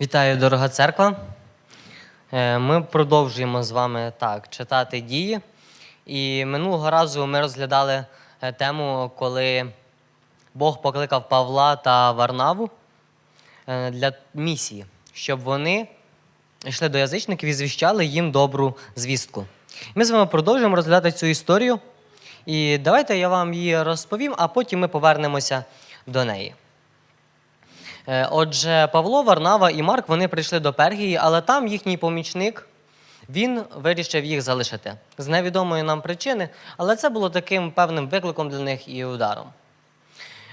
Вітаю, дорога церква. Е, Ми продовжуємо з вами так читати дії. І минулого разу ми розглядали е, тему, коли Бог покликав Павла та Варнаву е, для місії, щоб вони йшли до язичників і звіщали їм добру звістку. Ми з вами продовжуємо розглядати цю історію. І давайте я вам її розповім, а потім ми повернемося до неї. Е, Отже, Павло, Варнава і Марк вони прийшли до Пергії, але там їхній помічник він вирішив їх залишити з невідомої нам причини, але це було таким певним викликом для них і ударом.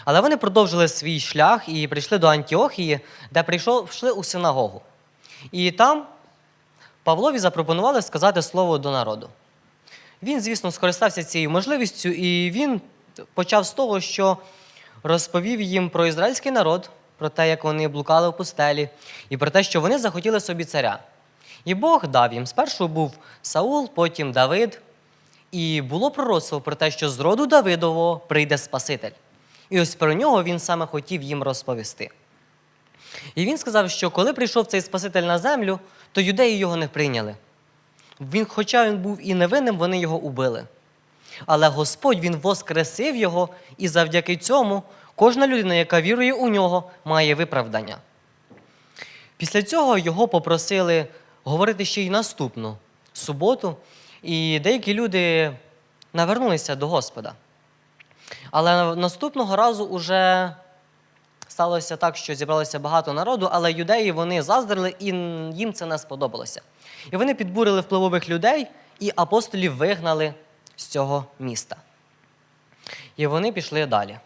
Але вони продовжили свій шлях і прийшли до Антіохії, де прийшли у синагогу. І там Павлові запропонували сказати слово до народу. Він, звісно, скористався цією можливістю, і він почав з того, що розповів їм про ізраїльський народ, про те, як вони блукали в пустелі, і про те, що вони захотіли собі царя. І Бог дав їм. Спершу був Саул, потім Давид. І було пророцтво про те, що з роду Давидового прийде Спаситель. І ось про нього він саме хотів їм розповісти. І він сказав, що коли прийшов цей Спаситель на землю, то юдеї його не прийняли. Він, хоча він був і невинним, вони його убили. Але Господь Він воскресив його, і завдяки цьому кожна людина, яка вірує у нього, має виправдання. Після цього його попросили говорити ще й наступну суботу, і деякі люди навернулися до Господа. Але наступного разу уже сталося так, що зібралося багато народу, але юдеї вони заздрили, і їм це не сподобалося. І вони підбурили впливових людей, і апостолів вигнали з цього міста. І вони пішли далі.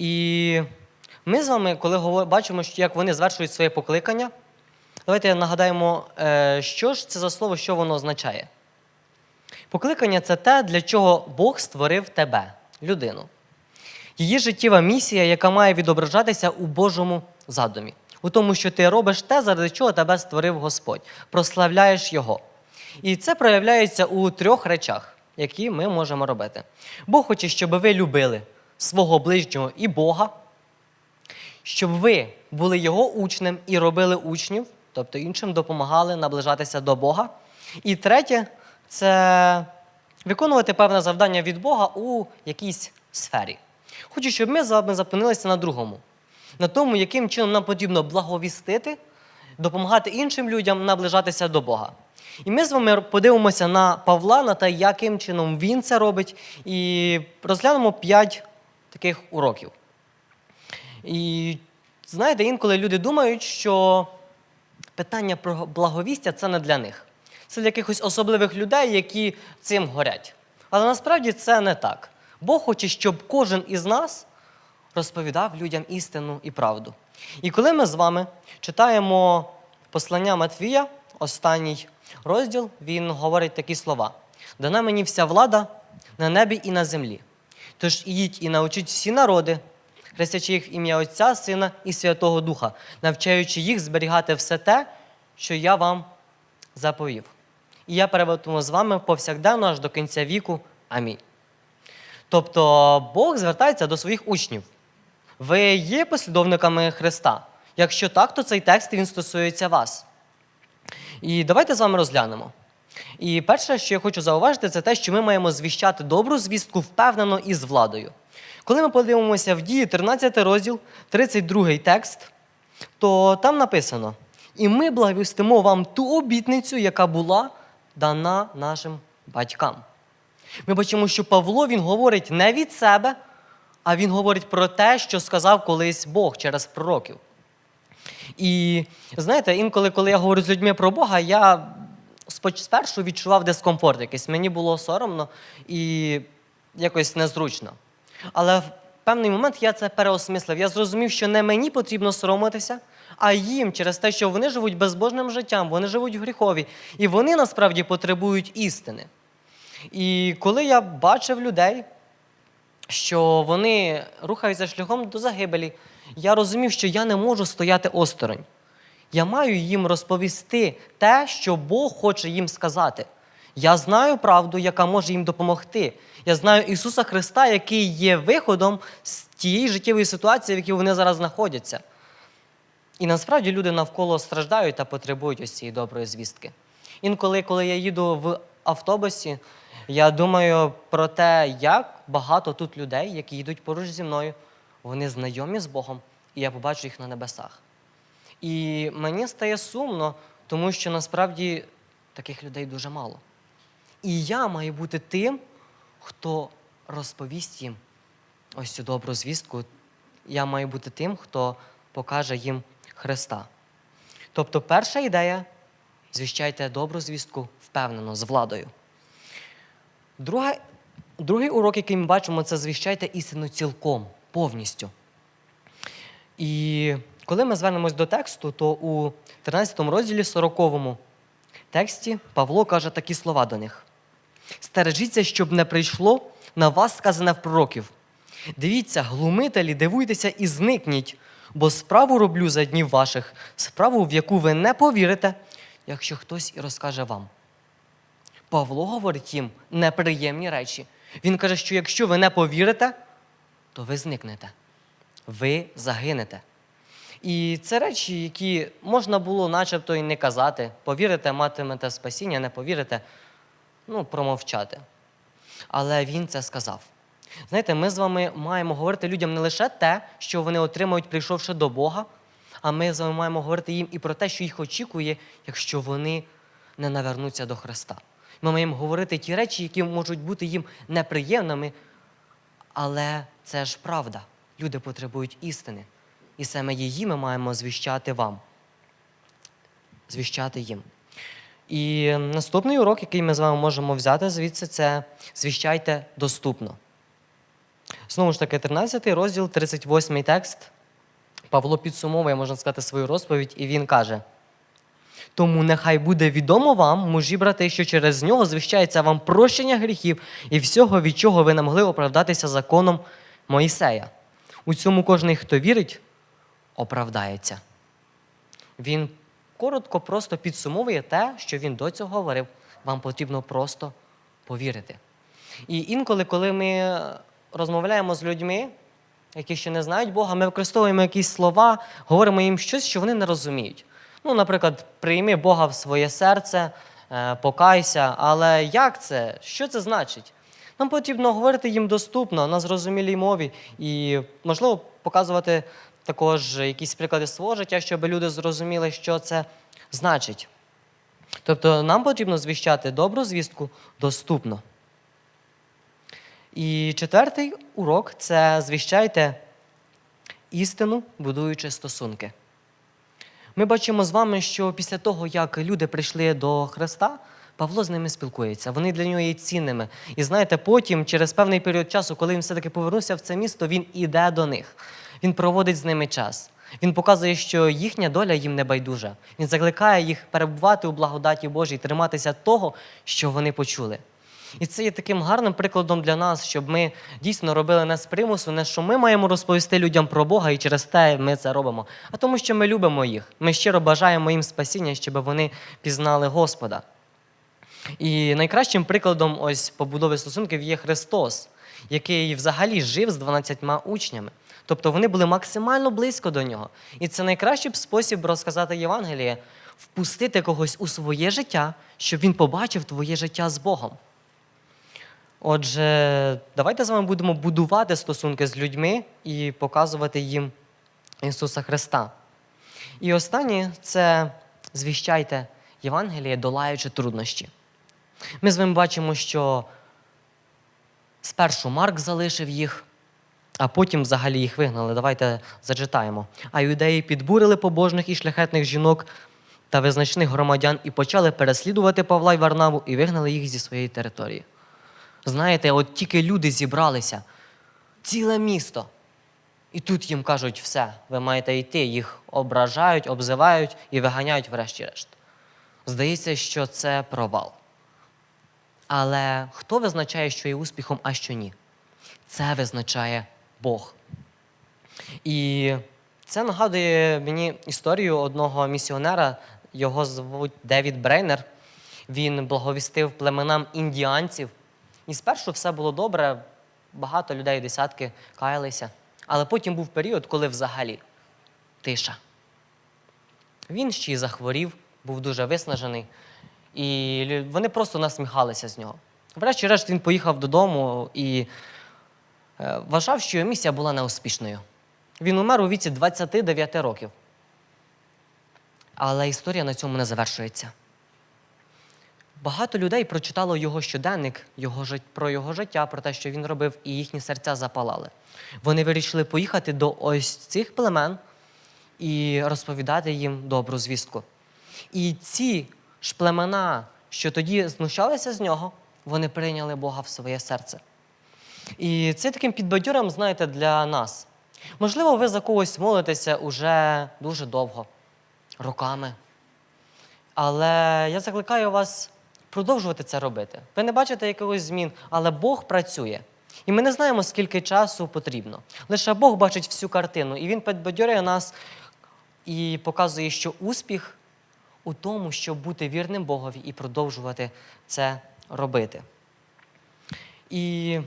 І ми з вами, коли бачимо, як вони звершують своє покликання, давайте нагадаємо, е, що ж це за слово, що воно означає. Покликання це те, для чого Бог створив тебе, людину. Її життєва місія, яка має відображатися у Божому задумі, у тому, що ти робиш те, заради чого тебе створив Господь, прославляєш Його. І це проявляється у трьох речах, які ми можемо робити. Бог хоче, щоб ви любили свого ближнього і Бога, щоб ви були Його учнем і робили учнів, тобто іншим допомагали наближатися до Бога. І третє це виконувати певне завдання від Бога у якійсь сфері. Хочу, щоб ми з вами зупинилися на другому, на тому, яким чином нам потрібно благовістити, допомагати іншим людям наближатися до Бога. І ми з вами подивимося на Павла, на те, яким чином він це робить, і розглянемо п'ять таких уроків. І знаєте, інколи люди думають, що питання про благовістя це не для них. Це для якихось особливих людей, які цим горять. Але насправді це не так. Бог хоче, щоб кожен із нас розповідав людям істину і правду. І коли ми з вами читаємо послання Матвія, останній розділ, він говорить такі слова: дана мені вся влада на небі і на землі. Тож ідіть і научіть всі народи, хрестячи їх ім'я Отця, Сина і Святого Духа, навчаючи їх зберігати все те, що я вам заповів. І я перебуватиму з вами повсякденно аж до кінця віку. Амінь. Тобто Бог звертається до своїх учнів. Ви є послідовниками Христа. Якщо так, то цей текст він стосується вас. І давайте з вами розглянемо. І перше, що я хочу зауважити, це те, що ми маємо звіщати добру звістку впевнено і з владою. Коли ми подивимося в дії 13 розділ, 32 текст, то там написано: І ми благовістимо вам ту обітницю, яка була дана нашим батькам. Ми бачимо, що Павло він говорить не від себе, а він говорить про те, що сказав колись Бог через пророків. І знаєте, інколи, коли я говорю з людьми про Бога, я спершу відчував дискомфорт якийсь. Мені було соромно і якось незручно. Але в певний момент я це переосмислив. Я зрозумів, що не мені потрібно соромитися, а їм через те, що вони живуть безбожним життям, вони живуть в гріхові, і вони насправді потребують істини. І коли я бачив людей, що вони рухаються шляхом до загибелі, я розумів, що я не можу стояти осторонь. Я маю їм розповісти те, що Бог хоче їм сказати. Я знаю правду, яка може їм допомогти. Я знаю Ісуса Христа, який є виходом з тієї життєвої ситуації, в якій вони зараз знаходяться. І насправді люди навколо страждають та потребують ось цієї доброї звістки. Інколи, коли я їду в автобусі, я думаю про те, як багато тут людей, які йдуть поруч зі мною, вони знайомі з Богом, і я побачу їх на небесах. І мені стає сумно, тому що насправді таких людей дуже мало. І я маю бути тим, хто розповість їм ось цю добру звістку. Я маю бути тим, хто покаже їм Христа. Тобто, перша ідея звіщайте добру звістку впевнено, з владою. Друга, другий урок, який ми бачимо, це звіщайте істину цілком, повністю. І коли ми звернемось до тексту, то у 13 розділі 40 тексті Павло каже такі слова до них: Стережіться, щоб не прийшло на вас сказане в пророків. Дивіться, глумителі, дивуйтеся і зникніть, бо справу роблю за днів ваших, справу, в яку ви не повірите, якщо хтось і розкаже вам. Павло говорить їм неприємні речі. Він каже, що якщо ви не повірите, то ви зникнете, ви загинете. І це речі, які можна було начебто і не казати. Повірите, матимете спасіння, не повірите, ну, промовчати. Але він це сказав. Знаєте, ми з вами маємо говорити людям не лише те, що вони отримають, прийшовши до Бога, а ми з вами маємо говорити їм і про те, що їх очікує, якщо вони не навернуться до Христа. Ми маємо говорити ті речі, які можуть бути їм неприємними, але це ж правда. Люди потребують істини. І саме її ми маємо звіщати вам. Звіщати їм. І наступний урок, який ми з вами можемо взяти звідси, це звіщайте доступно. Знову ж таки, 13 розділ, 38 текст. Павло підсумовує, можна сказати, свою розповідь, і він каже: Тому нехай буде відомо вам, мужі брати, що через нього звіщається вам прощення гріхів і всього, від чого ви не могли оправдатися законом Моїсея. У цьому кожен, хто вірить, оправдається. Він коротко просто підсумовує те, що він до цього говорив. Вам потрібно просто повірити. І інколи, коли ми розмовляємо з людьми, які ще не знають Бога, ми використовуємо якісь слова, говоримо їм щось, що вони не розуміють. Ну, наприклад, прийми Бога в своє серце, е, покайся. Але як це? Що це значить? Нам потрібно говорити їм доступно, на зрозумілій мові, і, можливо, показувати також якісь приклади свого життя, щоб люди зрозуміли, що це значить. Тобто нам потрібно звіщати добру звістку доступно. І четвертий урок це звіщайте істину, будуючи стосунки. Ми бачимо з вами, що після того, як люди прийшли до Христа, Павло з ними спілкується. Вони для нього є цінними. І знаєте, потім, через певний період часу, коли він все-таки повернувся в це місто, він іде до них. Він проводить з ними час. Він показує, що їхня доля їм не байдужа. Він закликає їх перебувати у благодаті Божій, триматися того, що вони почули. І це є таким гарним прикладом для нас, щоб ми дійсно робили з примусу, не що ми маємо розповісти людям про Бога, і через те ми це робимо, а тому, що ми любимо їх. Ми щиро бажаємо їм спасіння, щоб вони пізнали Господа. І найкращим прикладом ось побудови стосунків є Христос, який взагалі жив з 12 учнями. Тобто вони були максимально близько до нього. І це найкращий спосіб розказати Євангеліє впустити когось у своє життя, щоб він побачив твоє життя з Богом. Отже, давайте з вами будемо будувати стосунки з людьми і показувати їм Ісуса Христа. І останнє це звіщайте Євангеліє, долаючи труднощі. Ми з вами бачимо, що спершу Марк залишив їх, а потім взагалі їх вигнали. Давайте зачитаємо. А юдеї підбурили побожних і шляхетних жінок та визначних громадян і почали переслідувати Павла й Варнаву і вигнали їх зі своєї території. Знаєте, от тільки люди зібралися, ціле місто. І тут їм кажуть, все, ви маєте йти, їх ображають, обзивають і виганяють врешті-решт. Здається, що це провал. Але хто визначає, що є успіхом, а що ні? Це визначає Бог. І це нагадує мені історію одного місіонера, його звуть Девід Брейнер. Він благовістив племенам індіанців. І спершу все було добре, багато людей, десятки каялися. Але потім був період, коли взагалі тиша. Він ще й захворів, був дуже виснажений, і вони просто насміхалися з нього. Врешті-решт він поїхав додому і вважав, що його місія була неуспішною. Він умер у віці 29 років. Але історія на цьому не завершується. Багато людей прочитало його щоденник його, про його життя, про те, що він робив, і їхні серця запалали. Вони вирішили поїхати до ось цих племен і розповідати їм добру звістку. І ці ж племена, що тоді знущалися з нього, вони прийняли Бога в своє серце. І це таким підбадьором, знаєте, для нас. Можливо, ви за когось молитеся уже дуже довго, роками. Але я закликаю вас продовжувати це робити. Ви не бачите якогось змін, але Бог працює. І ми не знаємо, скільки часу потрібно. Лише Бог бачить всю картину, і Він підбадьорює нас і показує, що успіх у тому, щоб бути вірним Богові і продовжувати це робити. І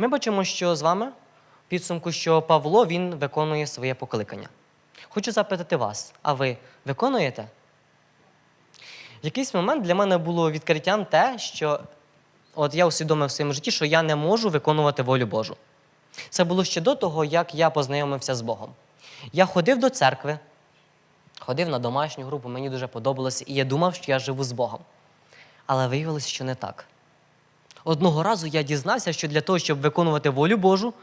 ми бачимо, що з вами в підсумку, що Павло він виконує своє покликання. Хочу запитати вас, а ви виконуєте? В якийсь момент для мене було відкриттям те, що от я усвідомив в своєму житті, що я не можу виконувати волю Божу. Це було ще до того, як я познайомився з Богом. Я ходив до церкви, ходив на домашню групу, мені дуже подобалося, і я думав, що я живу з Богом. Але виявилося, що не так. Одного разу я дізнався, що для того, щоб виконувати волю Божу,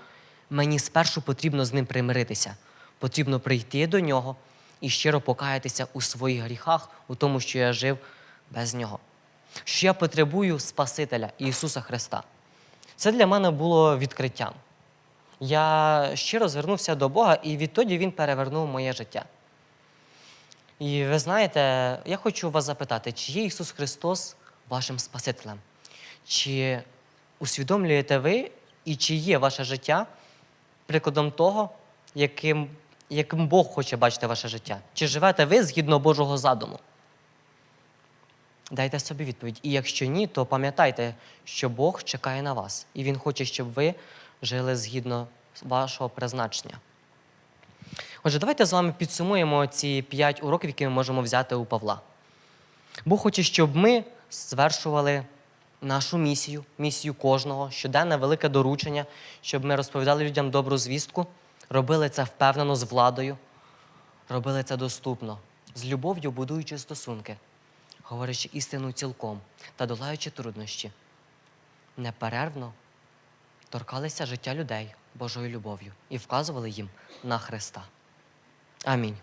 мені спершу потрібно з ним примиритися. Потрібно прийти до нього і щиро покаятися у своїх гріхах, у тому, що я жив без нього. Що я потребую Спасителя Ісуса Христа. Це для мене було відкриттям. Я щиро звернувся до Бога, і відтоді Він перевернув моє життя. І ви знаєте, я хочу вас запитати, чи є Ісус Христос вашим Спасителем? Чи усвідомлюєте ви і чи є ваше життя прикладом того, яким, яким Бог хоче бачити ваше життя? Чи живете ви згідно Божого задуму? Дайте собі відповідь. І якщо ні, то пам'ятайте, що Бог чекає на вас, і Він хоче, щоб ви жили згідно вашого призначення. Отже, давайте з вами підсумуємо ці п'ять уроків, які ми можемо взяти у Павла. Бог хоче, щоб ми звершували нашу місію, місію кожного, щоденне велике доручення, щоб ми розповідали людям добру звістку, робили це впевнено з владою, робили це доступно, з любов'ю будуючи стосунки, говорячи істину цілком та долаючи труднощі, неперервно торкалися життя людей Божою любов'ю і вказували їм на Христа. Амінь.